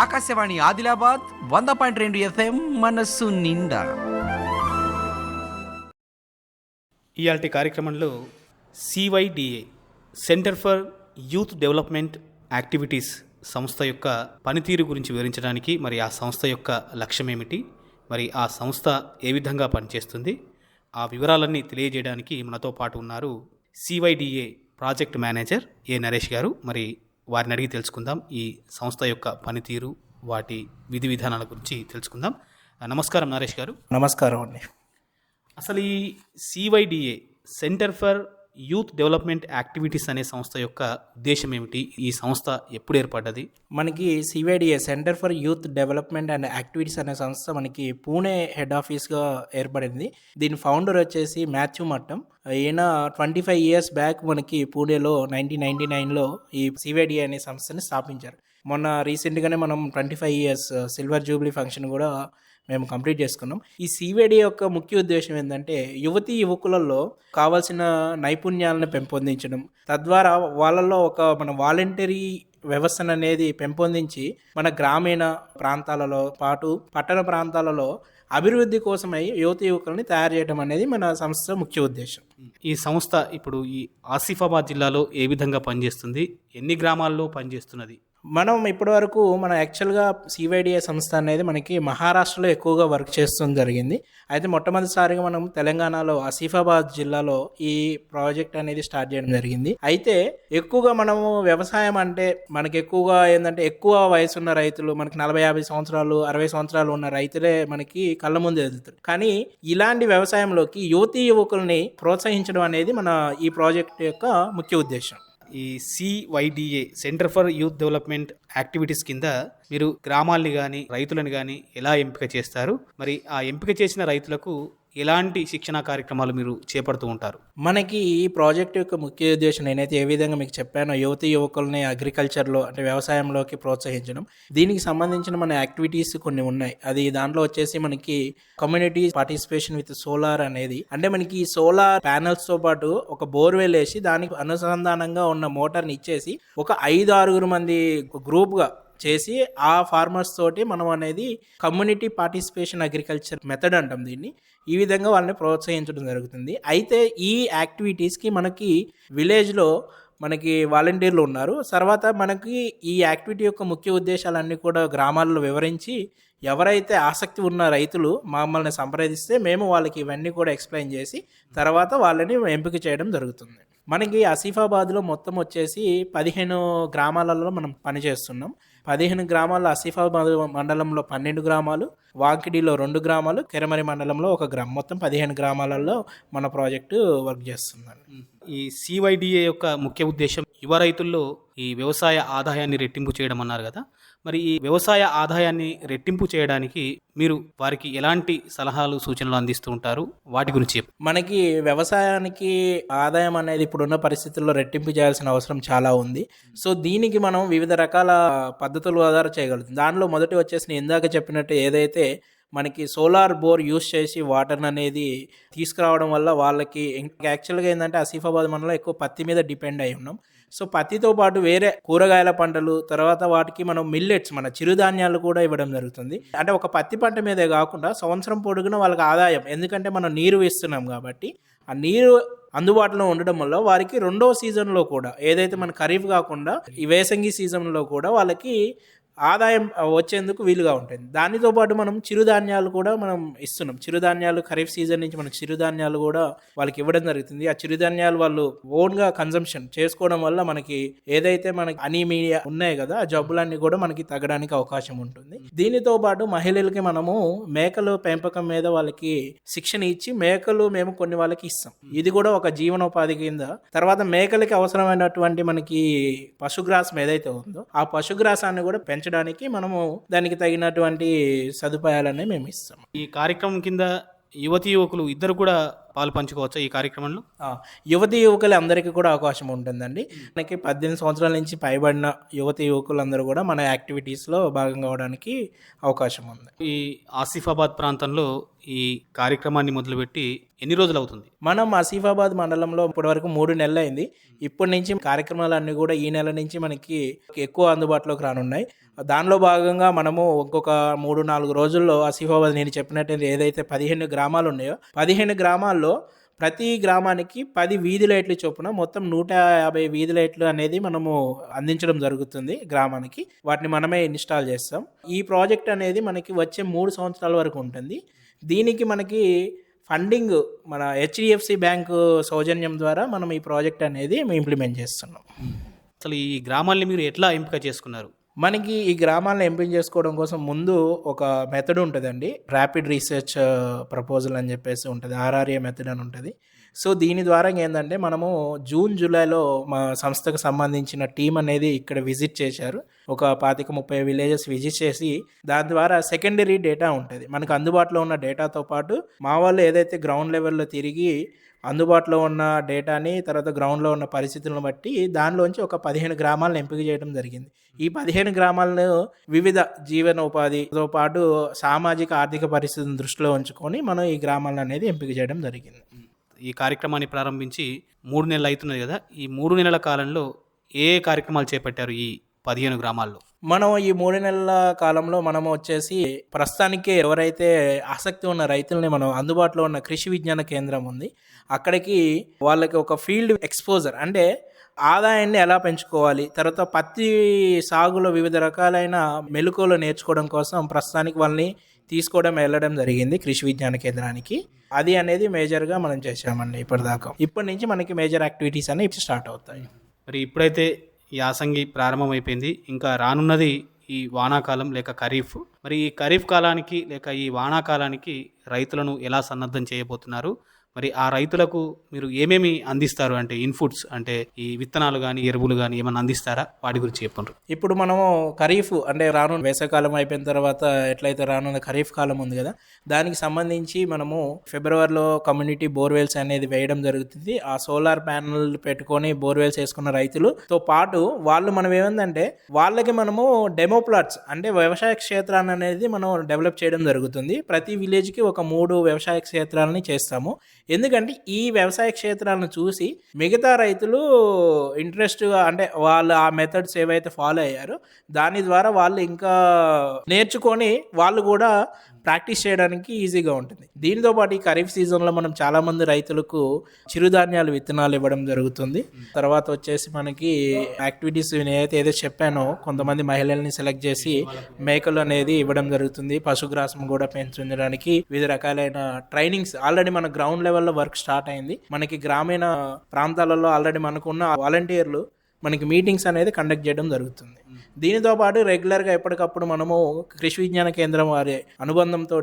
ఆకాశవాణి ఆదిలాబాద్ వంద పాయింట్ రెండు ఎఫ్ఎం మనస్సు నిండా. ఇయాల్టి కార్యక్రమంలో CYDA centre for youth development activities సంస్థ యొక్క పనితీరు గురించి వివరించడానికి మరి ఆ సంస్థ యొక్క లక్ష్యం ఏమిటి మరి ఆ సంస్థ ఏ విధంగా పనిచేస్తుంది ఆ వివరాలన్నీ తెలియజేయడానికి మనతో పాటు ఉన్నారు CYDA project manager A Naresh గారు. మరి వారిని అడిగి తెలుసుకుందాం. ఈ సంస్థ యొక్క పనితీరు వాటి విధి విధానాల గురించి తెలుసుకుందాం. నమస్కారం నరేష్ గారు. నమస్కారం అండి. అసలు ఈ CYDA centre for youth development activities అనే సంస్థ యొక్క ఉద్దేశం ఏమిటి? ఈ సంస్థ ఎప్పుడు ఏర్పడ్డది? మనకి CYDA centre for youth development and activities అనే సంస్థ మనకి పూణే హెడ్ ఆఫీస్గా ఏర్పడింది. దీని ఫౌండర్ వచ్చేసి మాథ్యూ మట్టం. ఈయన ట్వంటీ ఫైవ్ ఇయర్స్ బ్యాక్ మనకి పూణేలో నైన్టీన్ నైన్టీ నైన్లో ఈ సివైడిఏ అనే సంస్థని స్థాపించారు. మొన్న రీసెంట్గానే మనం twenty five years silver jubilee function కూడా మేము కంప్లీట్ చేసుకున్నాం. ఈ సివేడి యొక్క ముఖ్య ఉద్దేశం ఏంటంటే యువతి యువకులలో కావాల్సిన నైపుణ్యాలను పెంపొందించడం. తద్వారా వాళ్ళలో ఒక మన వాలంటరీ వ్యవస్థను అనేది పెంపొందించి మన గ్రామీణ ప్రాంతాలలో పాటు పట్టణ ప్రాంతాలలో అభివృద్ధి కోసమై యువత యువకులని తయారు చేయడం అనేది మన సంస్థ ముఖ్య ఉద్దేశం. ఈ సంస్థ ఇప్పుడు ఈ ఆసిఫాబాద్ జిల్లాలో ఏ విధంగా పనిచేస్తుంది? ఎన్ని గ్రామాల్లో పనిచేస్తున్నది? మనం ఇప్పటివరకు మన యాక్చువల్గా సివైడిఏ సంస్థ అనేది మనకి మహారాష్ట్రలో ఎక్కువగా వర్క్ చేస్తుంది జరిగింది. అయితే మొట్టమొదటిసారిగా మనం తెలంగాణలో ఆసిఫాబాద్ జిల్లాలో ఈ ప్రాజెక్ట్ అనేది స్టార్ట్ చేయడం జరిగింది. అయితే ఎక్కువగా మనము వ్యవసాయం అంటే మనకి ఎక్కువగా ఏంటంటే ఎక్కువ వయసు ఉన్న రైతులు మనకి నలభై యాభై సంవత్సరాలు అరవై సంవత్సరాలు ఉన్న రైతులే మనకి కళ్ళ ముందు ఎదుగుతారు. కానీ ఇలాంటి వ్యవసాయంలోకి యువతీ యువకుల్ని ప్రోత్సహించడం అనేది మన ఈ ప్రాజెక్ట్ యొక్క ముఖ్య ఉద్దేశం. ఈ CYDA centre for youth development activities కింద మీరు గ్రామాల్ని కానీ రైతులను కానీ ఎలా ఎంపిక చేస్తారు? మరి ఆ ఎంపిక చేసిన రైతులకు ఎలాంటి శిక్షణా కార్యక్రమాలు మీరు చేపడుతూ ఉంటారు? మనకి ఈ ప్రాజెక్ట్ యొక్క ముఖ్య ఉద్దేశం నేనైతే ఏ విధంగా మీకు చెప్పానో యువతి యువకుల్ని అగ్రికల్చర్లో అంటే వ్యవసాయంలోకి ప్రోత్సహించడం. దీనికి సంబంధించిన మన యాక్టివిటీస్ కొన్ని ఉన్నాయి. అది దాంట్లో వచ్చేసి మనకి కమ్యూనిటీ పార్టిసిపేషన్ విత్ సోలార్ అనేది. అంటే మనకి ఈ సోలార్ ప్యానల్స్తో పాటు ఒక బోర్వెల్ వేసి దానికి అనుసంధానంగా ఉన్న మోటార్ని ఇచ్చేసి ఒక ఐదు ఆరుగురు మంది గ్రూప్గా చేసి ఆ ఫార్మర్స్ తోటి మనం అనేది కమ్యూనిటీ పార్టిసిపేషన్ అగ్రికల్చర్ మెథడ్ అంటాం దీన్ని. ఈ విధంగా వాళ్ళని ప్రోత్సహించడం జరుగుతుంది. అయితే ఈ యాక్టివిటీస్కి మనకి విలేజ్లో మనకి వాలంటీర్లు ఉన్నారు. తర్వాత మనకి ఈ యాక్టివిటీ యొక్క ముఖ్య ఉద్దేశాలన్నీ కూడా గ్రామాల్లో వివరించి ఎవరైతే ఆసక్తి ఉన్న రైతులు మమ్మల్ని సంప్రదిస్తే మేము వాళ్ళకి ఇవన్నీ కూడా ఎక్స్ప్లెయిన్ చేసి తర్వాత వాళ్ళని ఎంపిక చేయడం జరుగుతుంది. మనకి ఆసిఫాబాద్లో మొత్తం వచ్చేసి పదిహేను గ్రామాలలో మనం పనిచేస్తున్నాం. పదిహేను గ్రామాల్లో ఆసిఫాబాద్ మండలంలో పన్నెండు గ్రామాలు వాంకిడిలో రెండు గ్రామాలు కెరమరి మండలంలో ఒక గ్రామం. మొత్తం పదిహేను గ్రామాలలో మన ప్రాజెక్టు వర్క్ చేస్తుందండి. ఈ సివైడిఏ యొక్క ముఖ్య ఉద్దేశం యువ రైతుల్లో ఈ వ్యవసాయ ఆదాయాన్ని రెట్టింపు చేయడం అన్నారు కదా. మరి ఈ వ్యవసాయ ఆదాయాన్ని రెట్టింపు చేయడానికి మీరు వారికి ఎలాంటి సలహాలు సూచనలు అందిస్తూ ఉంటారు? వాటి గురించి మనకి వ్యవసాయానికి ఆదాయం అనేది ఇప్పుడున్న పరిస్థితుల్లో రెట్టింపు చేయాల్సిన అవసరం చాలా ఉంది. సో దీనికి మనం వివిధ రకాల పద్ధతులు ఆధార చేయగలుగుతాం. దానిలో మొదటి వచ్చేసి ఇందాక చెప్పినట్టు ఏదైతే మనకి సోలార్ బోర్ యూస్ చేసి వాటర్ అనేది తీసుకురావడం వల్ల వాళ్ళకి యాక్చువల్గా ఏంటంటే ఆసిఫాబాద్ మనలో ఎక్కువ పత్తి మీద డిపెండ్ అయి ఉన్నాం. సో పత్తితో పాటు వేరే కూరగాయల పంటలు తర్వాత వాటికి మనం మిల్లెట్స్ మన చిరుధాన్యాలు కూడా ఇవ్వడం జరుగుతుంది. అంటే ఒక పత్తి పంట మీదే కాకుండా సంవత్సరం పొడుగున వాళ్ళకి ఆదాయం ఎందుకంటే మనం నీరు వేస్తున్నాం కాబట్టి ఆ నీరు అందుబాటులో ఉండడం వల్ల వారికి రెండో సీజన్లో కూడా ఏదైతే మన ఖరీఫ్ కాకుండా ఈ వేసంగి సీజన్లో కూడా వాళ్ళకి ఆదాయం వచ్చేందుకు వీలుగా ఉంటుంది. దానితో పాటు మనం చిరుధాన్యాలు కూడా మనం ఇస్తున్నాం. చిరుధాన్యాలు ఖరీఫ్ సీజన్ నుంచి మనకు చిరుధాన్యాలు కూడా వాళ్ళకి ఇవ్వడం జరుగుతుంది. ఆ చిరుధాన్యాలు వాళ్ళు ఓన్గా కన్జంప్షన్ చేసుకోవడం వల్ల మనకి ఏదైతే మనకి అనీమియా ఉన్నాయి కదా ఆ జబ్బులన్నీ కూడా మనకి తగ్గడానికి అవకాశం ఉంటుంది. దీనితో పాటు మహిళలకి మనము మేకలు పెంపకం మీద వాళ్ళకి శిక్షణ ఇచ్చి మేకలు మేము కొన్ని వాళ్ళకి ఇస్తాం. ఇది కూడా ఒక జీవనోపాధి కింద. తర్వాత మేకలకి అవసరమైనటువంటి మనకి పశుగ్రాసం ఏదైతే ఉందో ఆ పశుగ్రాసాన్ని కూడా పెంచడానికి మనము దానికి తగినటువంటి సదుపాయాలనే మేము ఇస్తాం ఈ కార్యక్రమం కింద యువతి యువకులు ఇద్దరు కూడా పాలు పంచుకోవచ్చా ఈ కార్యక్రమంలో? యువతి యువకులు అందరికీ కూడా అవకాశం ఉంటుందండి. మనకి పద్దెనిమిది సంవత్సరాల నుంచి పైబడిన యువతి యువకులందరూ కూడా మన యాక్టివిటీస్లో భాగం కావడానికి అవకాశం ఉంది. ఈ ఆసిఫాబాద్ ప్రాంతంలో ఈ కార్యక్రమాన్ని మొదలుపెట్టి ఎన్ని రోజులు అవుతుంది మనం ఆసిఫాబాద్ మండలంలో ఇప్పటివరకు మూడు నెలలు అయింది ఇప్పటి నుంచి కార్యక్రమాలన్నీ కూడా ఈ నెల నుంచి మనకి ఎక్కువ అందుబాటులోకి రానున్నాయి. దానిలో భాగంగా మనము ఇంకొక మూడు నాలుగు రోజుల్లో ఆసిఫాబాద్ నేను చెప్పినట్టు ఏదైతే పదిహేను గ్రామాలు ఉన్నాయో పదిహేను గ్రామాల్లో ప్రతి గ్రామానికి పది వీధి లైట్లు చొప్పున మొత్తం నూట యాభై వీధి లైట్లు అనేది మనము అందించడం జరుగుతుంది గ్రామానికి. వాటిని మనమే ఇన్స్టాల్ చేస్తాం. ఈ ప్రాజెక్ట్ అనేది మనకి వచ్చే మూడు సంవత్సరాల వరకు ఉంటుంది. దీనికి మనకి ఫండింగ్ మన హెచ్డిఎఫ్సి బ్యాంకు సౌజన్యం ద్వారా మనం ఈ ప్రాజెక్ట్ అనేది మేము ఇంప్లిమెంట్ చేస్తున్నాం. అసలు ఈ గ్రామాల్ని మీరు ఎట్లా ఎంపిక చేసుకున్నారు? మనకి ఈ గ్రామాలను ఎంపిక చేసుకోవడం కోసం ముందు ఒక మెథడ్ ఉంటుందండి. ర్యాపిడ్ రీసెర్చ్ ప్రపోజల్ అని చెప్పేసి ఉంటుంది. ఆర్ఆర్ఏ మెథడ్ అని ఉంటుంది. సో దీని ద్వారా ఏంటంటే మనము జూన్ జూలైలో మా సంస్థకు సంబంధించిన టీం అనేది ఇక్కడ విజిట్ చేశారు. ఒక పాతిక ముప్పై విలేజెస్ విజిట్ చేసి దాని ద్వారా సెకండరీ డేటా ఉంటుంది. మనకు అందుబాటులో ఉన్న డేటాతో పాటు మా వాళ్ళు ఏదైతే గ్రౌండ్ లెవెల్లో తిరిగి అందుబాటులో ఉన్న డేటాని తర్వాత గ్రౌండ్లో ఉన్న పరిస్థితులను బట్టి దానిలోంచి ఒక పదిహేను గ్రామాలను ఎంపిక చేయడం జరిగింది. ఈ పదిహేను గ్రామాలను వివిధ జీవన ఉపాధితో పాటు సామాజిక ఆర్థిక పరిస్థితిని దృష్టిలో ఉంచుకొని మనం ఈ గ్రామాలను అనేది ఎంపిక చేయడం జరిగింది. ఈ కార్యక్రమాన్ని ప్రారంభించి మూడు నెలలు అవుతున్నది కదా ఈ మూడు నెలల కాలంలో ఏ కార్యక్రమాలు చేపట్టారు ఈ పదిహేను గ్రామాల్లో? మనం ఈ మూడు నెలల కాలంలో మనం వచ్చేసి ప్రస్తుతానికి ఎవరైతే ఆసక్తి ఉన్న రైతుల్ని మనం అందుబాటులో ఉన్న కృషి విజ్ఞాన కేంద్రం ఉంది. అక్కడికి వాళ్ళకి ఒక ఫీల్డ్ ఎక్స్పోజర్ అంటే ఆదాయాన్ని ఎలా పెంచుకోవాలి తర్వాత పత్తి సాగులో వివిధ రకాలైన మెలకువలు నేర్చుకోవడం కోసం ప్రస్తుతానికి వాళ్ళని తీసుకోవడం వెళ్ళడం జరిగింది కృషి విజ్ఞాన కేంద్రానికి. అది అనేది మేజర్గా మనం చేసామండి ఇప్పటిదాకా. ఇప్పటి నుంచి మనకి మేజర్ యాక్టివిటీస్ అనేవి స్టార్ట్ అవుతాయి. మరి ఇప్పుడైతే యాసంగి ప్రారంభమైపోయింది. ఇంకా రానున్నది ఈ వానాకాలం లేక ఖరీఫ్. మరి ఈ ఖరీఫ్ కాలానికి లేక ఈ వానాకాలానికి రైతులను ఎలా సన్నద్ధం చేయబోతున్నారు? మరి ఆ రైతులకు మీరు ఏమేమి అందిస్తారు? అంటే ఇన్పుట్స్ అంటే ఈ విత్తనాలు కానీ ఎరువులు కానీ ఏమైనా అందిస్తారా? వాటి గురించి చెప్పండి ఇప్పుడు మనము ఖరీఫ్ అంటే రానున్న వేసవకాలం అయిపోయిన తర్వాత ఎట్లయితే రానున్న ఖరీఫ్ కాలం ఉంది కదా దానికి సంబంధించి మనము ఫిబ్రవరిలో కమ్యూనిటీ బోర్వెల్స్ అనేది వేయడం జరుగుతుంది. ఆ సోలార్ ప్యానల్ పెట్టుకొని బోర్వెల్స్ వేసుకున్న రైతులతో పాటు వాళ్ళు మనం ఏమందంటే వాళ్ళకి మనము డెమో ప్లాట్స్ అంటే వ్యవసాయ క్షేత్రాన్ని అనేది మనం డెవలప్ చేయడం జరుగుతుంది. ప్రతి విలేజ్కి ఒక మూడు వ్యవసాయ క్షేత్రాలని చేస్తాము. ఎందుకంటే ఈ వ్యవసాయ క్షేత్రాలను చూసి మిగతా రైతులు ఇంట్రెస్ట్గా అంటే వాళ్ళు ఆ మెథడ్స్ ఏవైతే ఫాలో అయ్యారో దాని ద్వారా వాళ్ళు ఇంకా నేర్చుకొని వాళ్ళు కూడా ప్రాక్టీస్ చేయడానికి ఈజీగా ఉంటుంది. దీనితో పాటు ఈ ఖరీఫ్ సీజన్లో మనం చాలామంది రైతులకు చిరుధాన్యాలు విత్తనాలు ఇవ్వడం జరుగుతుంది. తర్వాత వచ్చేసి మనకి యాక్టివిటీస్ నేనైతే ఏదో చెప్పానో కొంతమంది మహిళల్ని సెలెక్ట్ చేసి మేకలు అనేది ఇవ్వడం జరుగుతుంది. పశుగ్రాసం కూడా పెంచడానికి వివిధ రకాలైన ట్రైనింగ్స్ ఆల్రెడీ మన గ్రౌండ్ లెవెల్లో వర్క్ స్టార్ట్ అయింది. మనకి గ్రామీణ ప్రాంతాలలో ఆల్రెడీ మనకున్న వాలంటీర్లు మనకి మీటింగ్స్ అనేది కండక్ట్ చేయడం జరుగుతుంది. దీనితో పాటు రెగ్యులర్గా ఎప్పటికప్పుడు మనము కృషి విజ్ఞాన కేంద్రం వారి అనుబంధంతో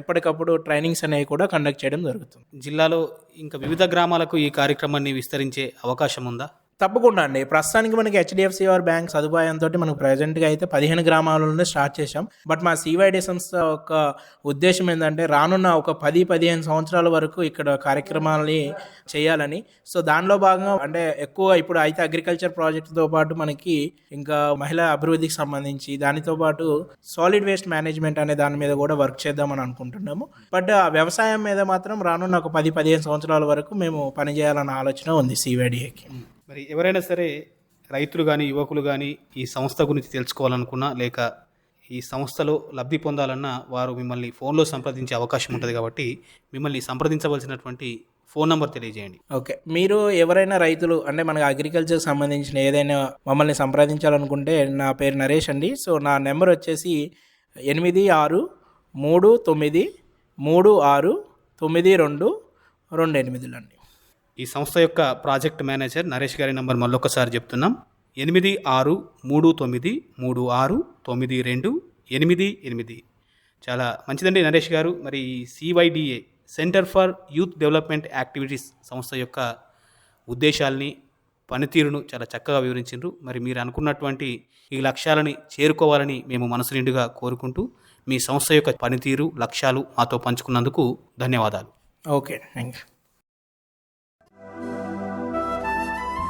ఎప్పటికప్పుడు ట్రైనింగ్స్ అనేవి కూడా కండక్ట్ చేయడం జరుగుతుంది. జిల్లాలో ఇంకా వివిధ గ్రామాలకు ఈ కార్యక్రమాన్ని విస్తరించే అవకాశం ఉందా? తప్పకుండా అండి. ప్రస్తుతానికి మనకి హెచ్డిఎఫ్సి ఆర్ బ్యాంక్ సదుపాయంతో మనకు ప్రజెంట్గా అయితే పదిహేను గ్రామాలలోనే స్టార్ట్ చేశాం. బట్ మా సివైడి సంస్థ యొక్క ఉద్దేశం ఏంటంటే రానున్న ఒక పది పదిహేను సంవత్సరాల వరకు ఇక్కడ కార్యక్రమాలని చేయాలని. సో దానిలో భాగంగా అంటే ఎక్కువ ఇప్పుడు అయితే అగ్రికల్చర్ ప్రాజెక్టుతో పాటు మనకి ఇంకా మహిళా అభివృద్ధికి సంబంధించి దానితో పాటు సాలిడ్ వేస్ట్ మేనేజ్మెంట్ అనే దాని మీద కూడా వర్క్ చేద్దామని అనుకుంటున్నాము. బట్ ఆ వ్యవసాయం మీద మాత్రం రానున్న ఒక పది పదిహేను సంవత్సరాల వరకు మేము పనిచేయాలన్న ఆలోచన ఉంది సివైడిఏకి. మరి ఎవరైనా సరే రైతులు కానీ యువకులు కానీ ఈ సంస్థ గురించి తెలుసుకోవాలనుకున్నా లేక ఈ సంస్థలో లబ్ధి పొందాలన్నా వారు మిమ్మల్ని ఫోన్లో సంప్రదించే అవకాశం ఉంటుంది కాబట్టి మిమ్మల్ని సంప్రదించవలసినటువంటి ఫోన్ నంబర్ తెలియజేయండి. ఓకే. మీరు ఎవరైనా రైతులు అంటే మనకు అగ్రికల్చర్కి సంబంధించిన ఏదైనా మమ్మల్ని సంప్రదించాలనుకుంటే నా పేరు నరేష్ అండి. సో నా నెంబర్ వచ్చేసి ఎనిమిది ఆరు మూడు తొమ్మిది మూడు ఆరు తొమ్మిది రెండు రెండు ఎనిమిదిలు అండి. ఈ సంస్థ యొక్క ప్రాజెక్ట్ మేనేజర్ నరేష్ గారి నంబర్ మళ్ళొకసారి చెప్తున్నాం. ఎనిమిది ఆరు మూడు తొమ్మిది మూడు ఆరు తొమ్మిది రెండు ఎనిమిది ఎనిమిది. చాలా మంచిదండి నరేష్ గారు. మరి ఈ CYDA centre for youth development activities సంస్థ యొక్క ఉద్దేశాల్ని పనితీరును చాలా చక్కగా వివరించారు మరి మీరు అనుకున్నటువంటి ఈ లక్ష్యాలని చేరుకోవాలని మేము మనసు నిండుగా కోరుకుంటూ మీ సంస్థ యొక్క పనితీరు లక్ష్యాలు మాతో పంచుకున్నందుకు ధన్యవాదాలు. Okay thank you